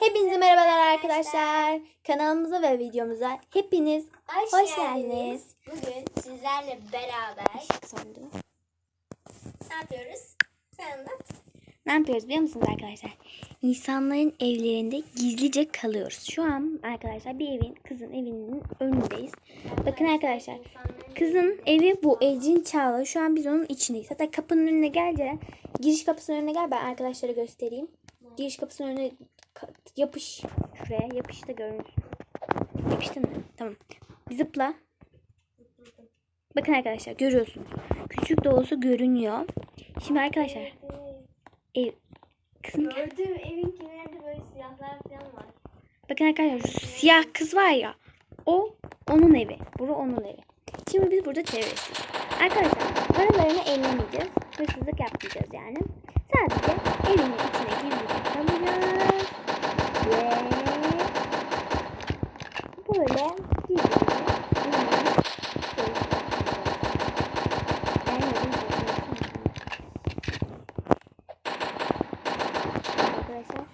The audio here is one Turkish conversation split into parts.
Hepinize merhabalar arkadaşlar. Kanalımıza ve videomuza hepiniz Hoş, Hoş geldiniz. geldiniz. Bugün sizlerle beraber ne yapıyoruz? Sen anlat. Ne yapıyoruz biliyor musunuz arkadaşlar? İnsanların evlerinde gizlice kalıyoruz. Şu an arkadaşlar bir evin, kızın evinin önündeyiz. Bakın arkadaşlar. Kızın evi bu. Ecin Çağla. Şu an biz onun içindeyiz. Hatta kapının önüne gel Ceren. Giriş kapısının önüne gel. Ben arkadaşlara göstereyim. Giriş kapısının önüne yapış. Şuraya yapış da görünsün. Yapıştın mı? Tamam. Zıpla. Bakın arkadaşlar görüyorsunuz. Küçük de olsa görünüyor. Şimdi arkadaşlar ev kızın Gördüğüm evin kenarında böyle silahlar falan var. Bakın arkadaşlar şu siyah kız var ya. O onun evi. Bura onun evi. Şimdi biz burada teröristiz. Arkadaşlar paralarını ellemeyeceğiz. Hırsızlık yapmayacağız yani. Sadece evinin içine gizlice kalacağız. Ve böyle gizlice evinin Arkadaşlar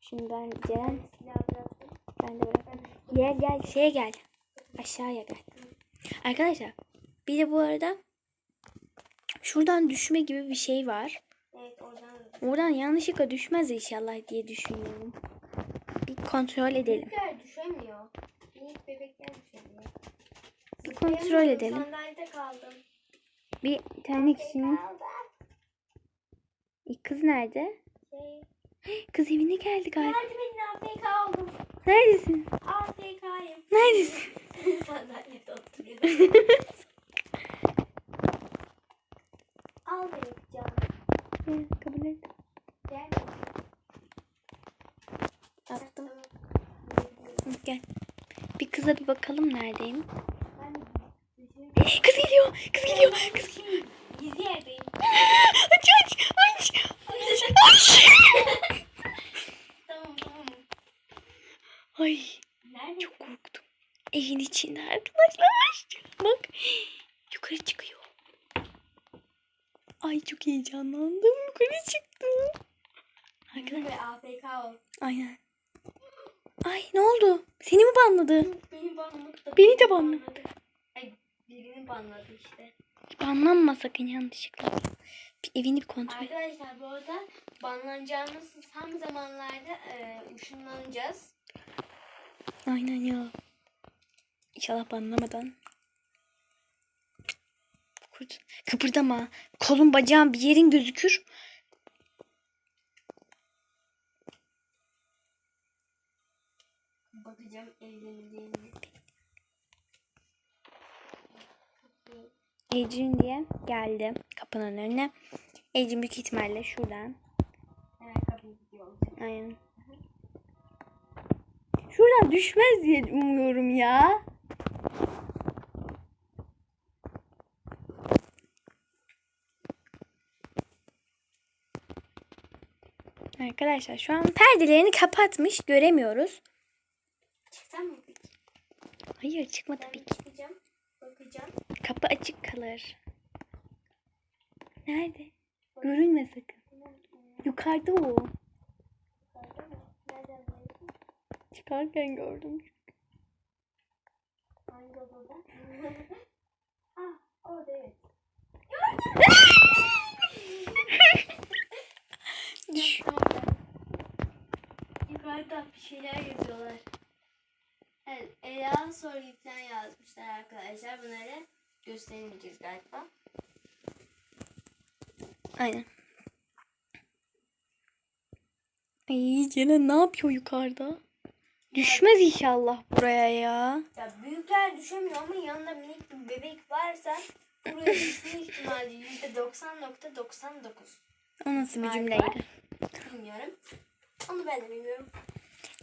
şimdi ben Ceren Silah bıraktım. ben de bırakayım. Gel gel şeye gel. Aşağıya gel. Arkadaşlar bir de bu arada şuradan düşme gibi bir şey var. Evet oradan Oradan yanlışlıkla düşmez inşallah diye düşünüyorum. Bir kontrol edelim. Büyükler düşemiyor. Minik bebekler düşemiyor. Bir kontrol edelim. Sandalyede kaldım. Bir tane kişinin. E, kız nerede? Şey, Kız evine geldi galiba. Yardım edin oldum. Neredesin? AFK'yım. Neredesin? Sandalyede oturuyorum. Al beni kucağına. Gel, kabul et. Gel. Attım. Gel. Bir kıza bir bakalım neredeyim. Kız geliyor. Kız geliyor. Kız Gizli yerdeyim. aç aç aç. Aç. Tamam tamam. Ay Nerede? çok korktum. Evin içinde arkadaşlar. Bak yukarı çıkıyor. Ay çok heyecanlandım. Yukarı çıktı. Gizli Arkadaşlar. AFK ol. Aynen. Ay ne oldu? Seni mi banladı? Beni banladı. Beni de banladı. Ay birini banladı işte. Banlanma sakın yanlışlıkla. Bir evini bir kontrol. Arkadaşlar bu arada banlanacağımız tam zamanlarda e, ışınlanacağız. Aynen ya. İnşallah banlamadan. Kurt- Kıpırdama. Kolun bacağın bir yerin gözükür. Bakacağım evlendiğini. Ecrin diye geldi kapının önüne. Ecrin büyük ihtimalle şuradan. Kapıyı gidiyorum. Aynen. Şuradan düşmez diye umuyorum ya. Arkadaşlar şu an perdelerini kapatmış göremiyoruz. Çıksam mı peki? Hayır çıkma tabii ki. çıkacağım. Bakacağım. Kapı açık kalır. Nerede? Görünme sakın. Yukarıda o. Yukarıda mı? Nereden biliyorsun? Çıkarken gördüm. Hangi odada? ah orada evet. Yukarıda bir şeyler yazıyorlar. Evet, Ela soruyu falan yazmışlar arkadaşlar. Bunları göstermeyeceğiz galiba. Aynen. Ay Ceren ne yapıyor yukarıda? Düşmez inşallah buraya ya. Ya büyükler düşemiyor ama yanında minik bir bebek varsa buraya düşme ihtimali %90.99. O nasıl bir cümleydi? Bilmiyorum. Onu ben de bilmiyorum.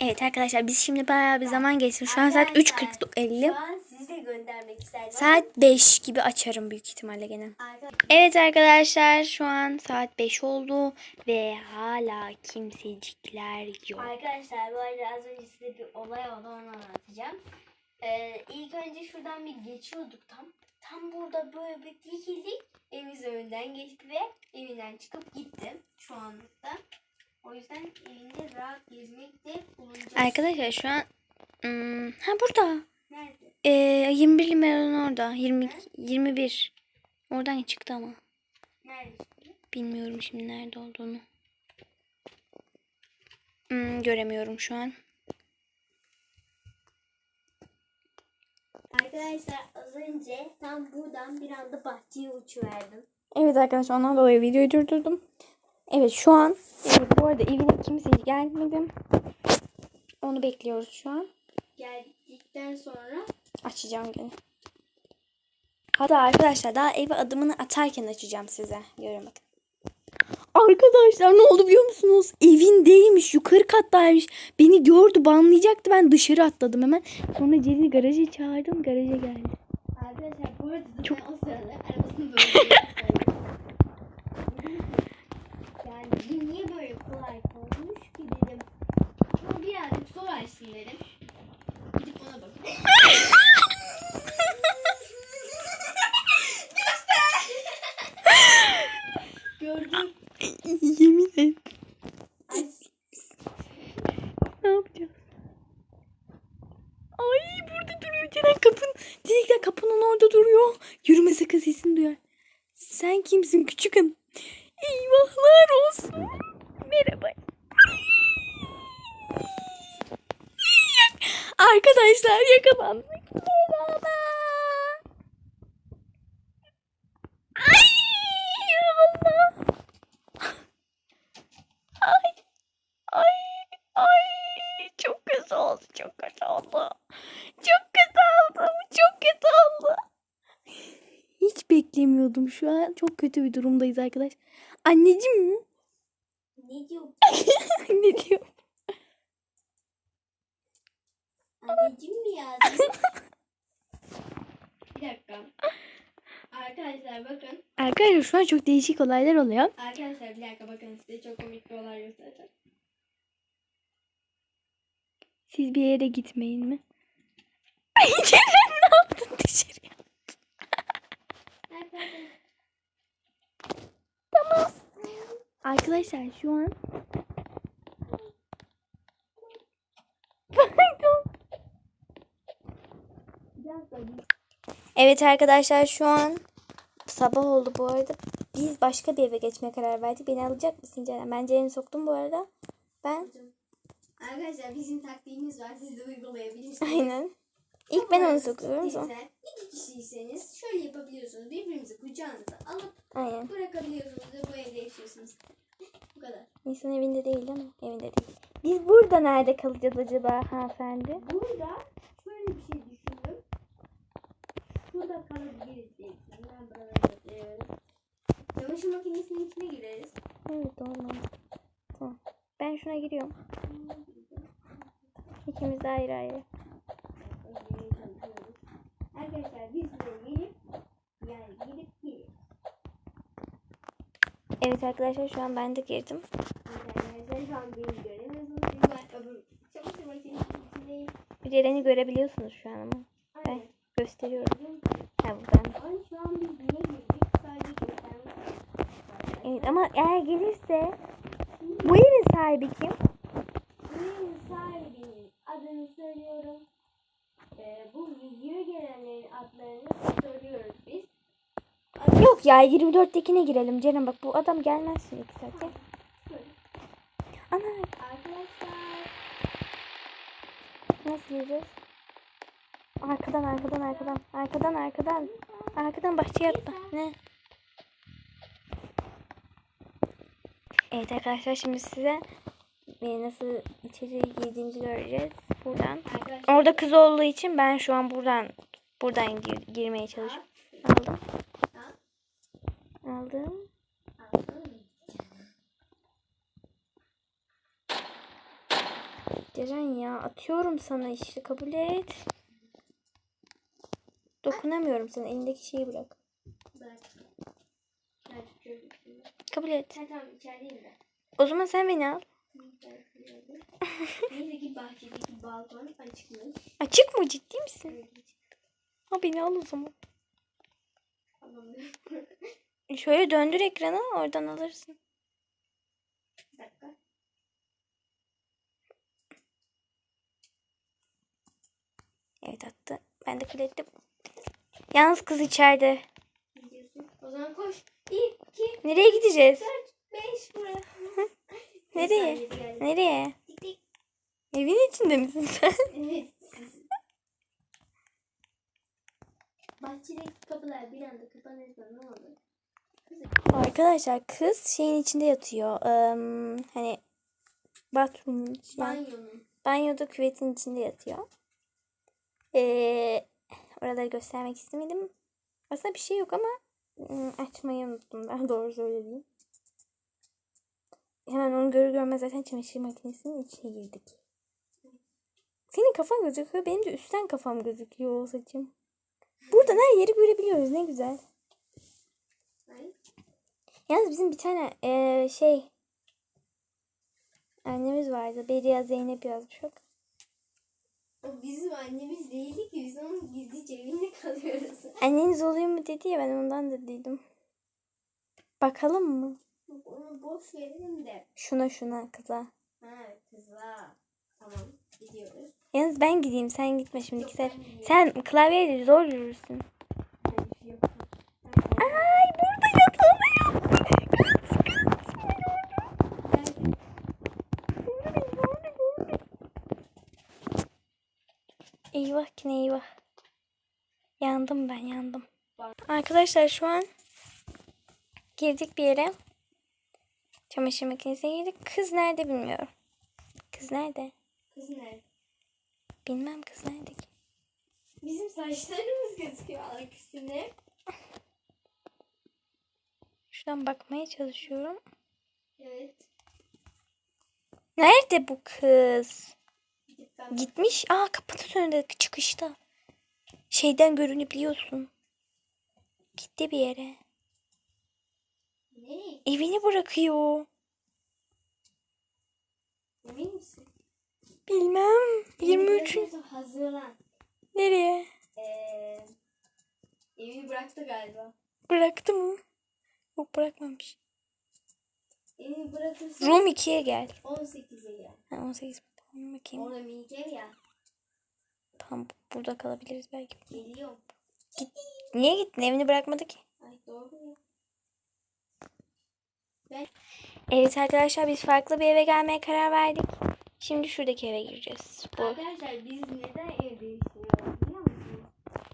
Evet arkadaşlar biz şimdi bayağı bir zaman geçti. Şu an saat Arkadaşlar, 3.50. Şu an sizi de göndermek isterdim. Saat 5 gibi açarım büyük ihtimalle gene. Evet arkadaşlar şu an saat 5 oldu ve hala kimsecikler yok. arkadaşlar bu arada az önce size bir olay oldu onu anlatacağım. Ee, ilk önce şuradan bir geçiyorduk tam. Tam burada böyle bir dikildik. Evimiz önünden geçti ve evinden çıkıp gitti şu anlıkta. O yüzden evinde rahat gezmekte bulunacağız. Arkadaşlar şu an hmm, ha burada. Nerede? Ee, 21 numaranın orada. 20 21. Oradan çıktı ama. Nerede? Bilmiyorum şimdi nerede olduğunu. Hmm, göremiyorum şu an. Arkadaşlar az önce tam buradan bir anda bahçeye uçuverdim. Evet arkadaşlar ondan dolayı videoyu durdurdum. Evet şu an evet, bu arada evine kimse gelmedi. Onu bekliyoruz şu an. Geldikten sonra Açacağım gene. Hatta arkadaşlar daha eve adımını atarken açacağım size. Görün bakın. Arkadaşlar ne oldu biliyor musunuz? Evindeymiş, yukarı kattaymış. Beni gördü, banlayacaktı. Ben dışarı atladım hemen. Sonra Ceren'i garaja çağırdım, garaja geldi. arkadaşlar bu arada Çok- o sırada arabasını böyle yapıyorum. Yani niye böyle kolay olmuş ki dedim. Ama birazcık zor açsın dedim. Gördüm. Yemin et. Ne yapacağız? Ay burada duruyor Ceren kapın. Dilekler kapının orada duruyor. Yürüme sakın sesini duyar. Sen kimsin küçük hanım? Eyvahlar olsun. Merhaba. Arkadaşlar yakalandık. Merhaba. Ay Allah. Ay. Ay. Ay. Çok kötü oldu. Çok kötü oldu. Çok kötü oldu. Çok kötü oldu. Hiç beklemiyordum şu an. Çok kötü bir durumdayız arkadaş. Anneciğim ne diyor? ne diyor? Anneciğim mi yazdın? bir dakika. Arkadaşlar bakın. Arkadaşlar şu an çok değişik olaylar oluyor. Arkadaşlar bir dakika bakın size çok komik bir olay göstereceğim. Siz bir yere gitmeyin mi? Ceren ne yaptın dışarıya? Tamam. Arkadaşlar şu an Evet arkadaşlar şu an sabah oldu bu arada. Biz başka bir eve geçmeye karar verdik. Beni alacak mısın Ceren? Ben Ceren'i soktum bu arada. Ben Arkadaşlar bizim taktiğimiz var. Siz de uygulayabilirsiniz. aynen. İlk ben onu sokuyorum. sonra- iki kişiyseniz şöyle yapabiliyorsunuz. Birbirinizi kucağınıza alıp Aynen. bırakabiliyorsunuz ve bu evde yaşıyorsunuz. bu kadar. Nisan evinde değil ama evinde değil. Biz burada nerede kalacağız acaba hanımefendi? Burada şöyle bir şey düşündüm. Şurada kalabiliriz diye. Ben buraları gösteriyorum. Çamaşır makinesinin içine gireriz. Evet doğru. Tamam. Ben şuna giriyorum. İkimiz de ayrı ayrı. Arkadaşlar biz buraya gelip yani girip gelip Evet arkadaşlar şu an ben de girdim. Arkadaşlar şu an beni göremiyorsunuz. Çünkü ben öbür çamaşır makinesinin içindeyim. Ceren'i görebiliyorsunuz şu an ama. Ben Aynen. gösteriyorum. Ha buradan. Ama şu an biz niye girdik? Sadece göstermek Evet ama eğer gelirse bu evin sahibi kim? Buranın sahibinin adını söylüyorum. Ee, bu videoya gelenlerin adlarını söylüyoruz biz. Yok ya 24'tekine girelim Ceren bak bu adam gelmez şimdi. Şöyle. Ana Arkadaşlar nasıl gireceğiz? Arkadan arkadan arkadan arkadan arkadan arkadan bahçeye atla. Ne? Evet arkadaşlar şimdi size e, nasıl içeri girdiğimizi göreceğiz buradan. arkadaşlar Orada kız olduğu için ben şu an buradan buradan gir- girmeye çalışıyorum. Aldım. Aldım. Ceren ya atıyorum sana işte kabul et. Dokunamıyorum sana elindeki şeyi bırak. Bırak. Kabul et. Ha, tamam içerideyim ben. O zaman sen beni al. Neyse bahçedeki balkon açıkmış. Açık mı ciddi misin? Ha beni al o zaman. Şöyle döndür ekranı oradan alırsın. Evet attı. Ben de kabul. Yalnız kız içeride. O zaman koş. 1, 2, Nereye gideceğiz? 4, 5 buraya. Nereye? Nereye? Evin içinde misin sen? Evet. Bahçedeki kapılar bir anda kapanırsa ne olur? Arkadaşlar kız şeyin içinde yatıyor. Eee, hani bathroom yani Banyonun. banyoda küvetin içinde yatıyor. Ee, oraları göstermek istemedim. Aslında bir şey yok ama açmayı unuttum daha doğru söyleyeyim. Hemen onu görür görmez zaten çamaşır makinesinin içine girdik. Senin kafan gözüküyor. Benim de üstten kafam gözüküyor saçım. Buradan her yeri görebiliyoruz. Ne güzel. Yalnız bizim bir tane eee, şey annemiz vardı. Beriya Zeynep yazmış bak. O bizim annemiz değildi ki biz onun gizlice evinde kalıyoruz. Anneniz oluyor mu dedi ya ben ondan da dedim. Bakalım mı? Onu boş verelim de. Şuna şuna kıza. Ha kızlar. Tamam gidiyoruz. Yalnız ben gideyim sen gitme şimdi Yok, gideyim. Sen klavyeyle zor yürürsün. Hayır, yok. Ay burada yatağına yattı. Kaç kaç. Nerede? Eyvah ki ne eyvah. Yandım ben yandım. Arkadaşlar şu an girdik bir yere. Çamaşır makinesine girdik. Kız nerede bilmiyorum. Kız nerede? Kız nerede? Bilmem kız nerede ki. Bizim saçlarımız gözüküyor aksine. Şuradan bakmaya çalışıyorum. Evet. Nerede bu kız? Gitmiş. Aa kapının önünde çıkışta. Şeyden görünebiliyorsun. Gitti bir yere. Ne? Evini bırakıyor. Emin misin? Bilmem. 23. Evini Hazırlan. Nereye? Ee, evini bıraktı galiba. Bıraktı mı? Yok bırakmamış. Evini bırakırsa Room 2'ye gel. 18'e gel. Ha, 18 Tamam, bakayım. Orada ev ya. Tamam burada kalabiliriz belki. Geliyorum. Niye gittin? Evini bırakmadı ki. Ay doğru ya. Evet arkadaşlar biz farklı bir eve gelmeye karar verdik. Şimdi şuradaki eve gireceğiz. Bu. Arkadaşlar biz neden ev değiştiriyoruz biliyor musunuz?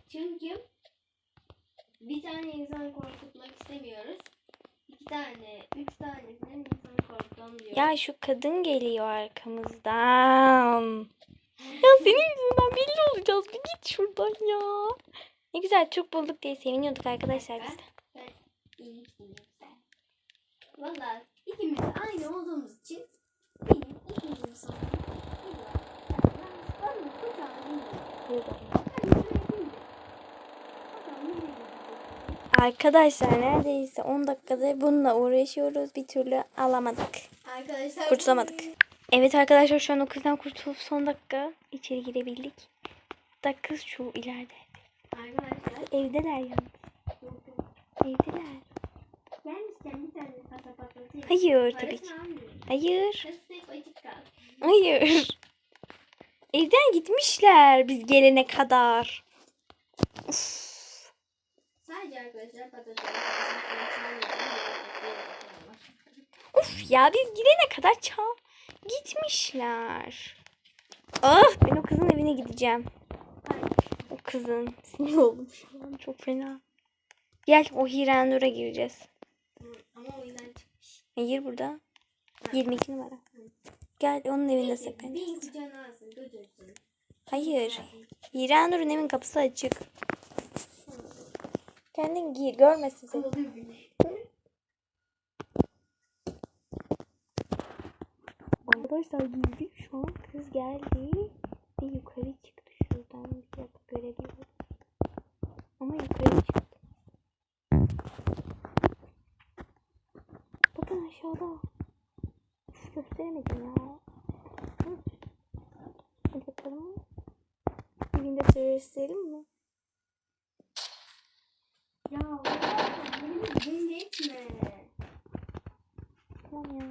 Çünkü bir tane insan korkutmak istemiyoruz. Tane, üç tanesinin insanı korkutalım diyoruz. Ya şu kadın geliyor arkamızdan. Ya senin yüzünden belli olacağız. Bir git şuradan ya. Ne güzel Türk bulduk diye seviniyorduk arkadaşlar biz. de. Ben iyi değilim sen. Valla ikimiz de aynı olduğumuz için benim ikimizin sonu. Bana kucağına Arkadaşlar neredeyse 10 dakikadır bununla uğraşıyoruz. Bir türlü alamadık. Arkadaşlar Kurtulamadık. Evet arkadaşlar şu an o kızdan kurtulup son dakika içeri girebildik. Da kız şu ileride. Arkadaşlar Evdeler yalnız. Evdeler. gelmişken bir tane kasa patlatayım. Hayır tabii ki. Hayır. Hayır. Evden gitmişler biz gelene kadar. Uf. Sadece arkadaşlar patates parasını Uf ya biz gidene kadar çal gitmişler. Ah ben o kızın evine gideceğim. O kızın sinir oldum şu an çok fena. Gel o Hiranur'a gireceğiz. Ama oyundan çıkmış. Hayır burada. 22 numara. Gel onun evinde saklanacağız. Hayır. Hiranur'un evin kapısı açık. Kendin seni. Kovalıyor beni. Arkadaşlar girdik şu an kız geldi ve yukarı çıktı şuradan bir dakika görebiliyorum. Ama yukarı çıktı. Bakın aşağıda. Üf, gösteremedim ya. Bakalım. Evinde gösterelim mi? Ya beni belli etme. Tamam ya.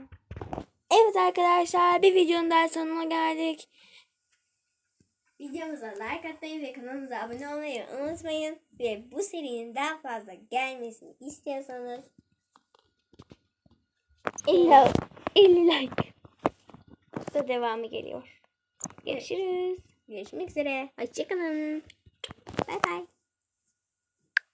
Evet arkadaşlar bir videonun daha sonuna geldik. Videomuza like atmayı ve kanalımıza abone olmayı unutmayın. Ve bu serinin daha fazla gelmesini istiyorsanız 50, 50 like. Da devamı geliyor. Görüşürüz. görüşmek üzere. Hoşçakalın. Bay bay.